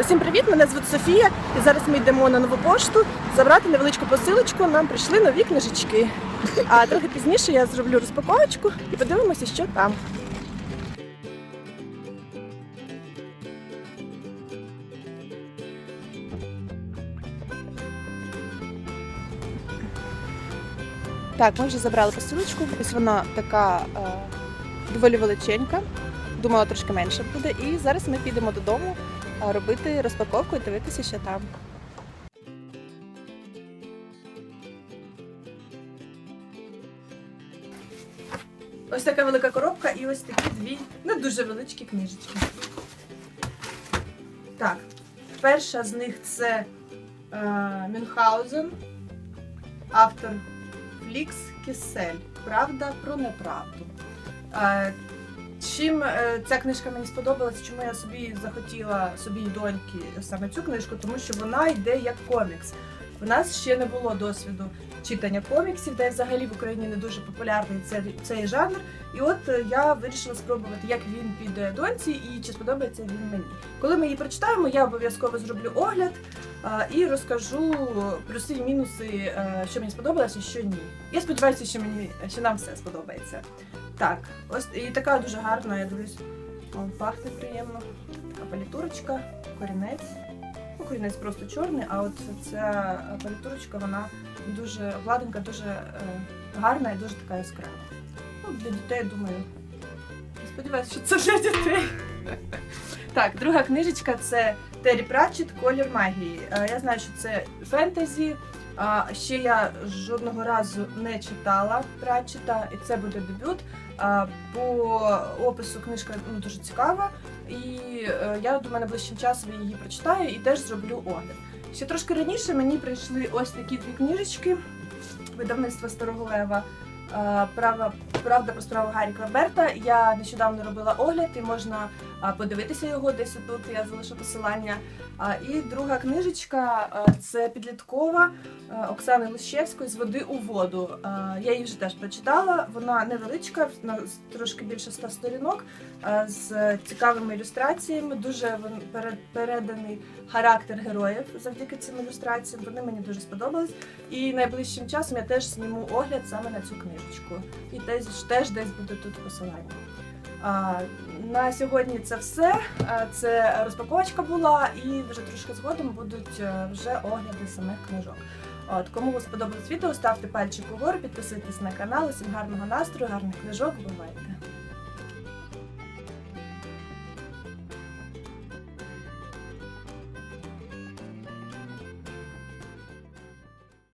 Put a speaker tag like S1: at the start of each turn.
S1: Усім привіт! Мене звуть Софія, і зараз ми йдемо на нову пошту забрати невеличку посилочку. Нам прийшли нові книжечки. А трохи пізніше я зроблю розпаковочку і подивимося, що там. Так, ми вже забрали посилочку. Ось вона така е, доволі величенька. Думала, трошки менше буде. І зараз ми підемо додому робити розпаковку і дивитися, що там. Ось така велика коробка і ось такі дві не дуже величкі книжечки. Так, перша з них це е, Мюнхгаузен, автор Флікс Кісель. Правда про неправду. Е, Чим е, ця книжка мені сподобалась, чому я собі захотіла собі і доньки саме цю книжку, тому що вона йде як комікс. У нас ще не було досвіду читання коміксів, де взагалі в Україні не дуже популярний цей, цей жанр. І от е, я вирішила спробувати, як він піде доньці і чи сподобається він мені. Коли ми її прочитаємо, я обов'язково зроблю огляд а, і розкажу плюси і мінуси, е, що мені сподобалось і що ні. Я сподіваюся, що мені що нам все сподобається. Так, ось і така дуже гарна, я дивлюсь, пахне приємно. Така палітурочка, корінець. Ну, просто чорний, а от ця палітурочка, вона дуже гладенька, дуже е, гарна і дуже така яскрава. Ну, для дітей, думаю. Сподіваюся, що це для дітей. Так, друга книжечка це Террі Пратчет Колір магії. Е, Я знаю, що це фентезі. Ще я жодного разу не читала Пратчета, і це буде дебют. По опису книжка ну, дуже цікава, і е, я думаю, найближчим часом її прочитаю і теж зроблю огляд. Ще трошки раніше мені прийшли ось такі дві книжечки видавництва Старого Лева. Е, Права, правда про справу Гаррі Клаберта. Я нещодавно робила огляд, і можна подивитися його десь тут. Я залишу посилання. І друга книжечка е, це підліткова е, Оксани Лущевської з води у воду. Е, Я її вже теж прочитала. Вона невеличка, трошки більше 100 сторінок е, з цікавими ілюстраціями. Дуже переданий характер героїв завдяки цим ілюстраціям. Вони мені дуже сподобались. І найближчим часом я теж зніму огляд саме на цю книжечку. І теж, теж десь буде тут посилання. А, на сьогодні це все. Це розпаковочка була, і вже трошки згодом будуть е, вже огляди самих книжок. От, кому сподобалось відео, ставте пальчик угору, підписуйтесь на канал. Усім гарного настрою, гарних книжок, бувайте!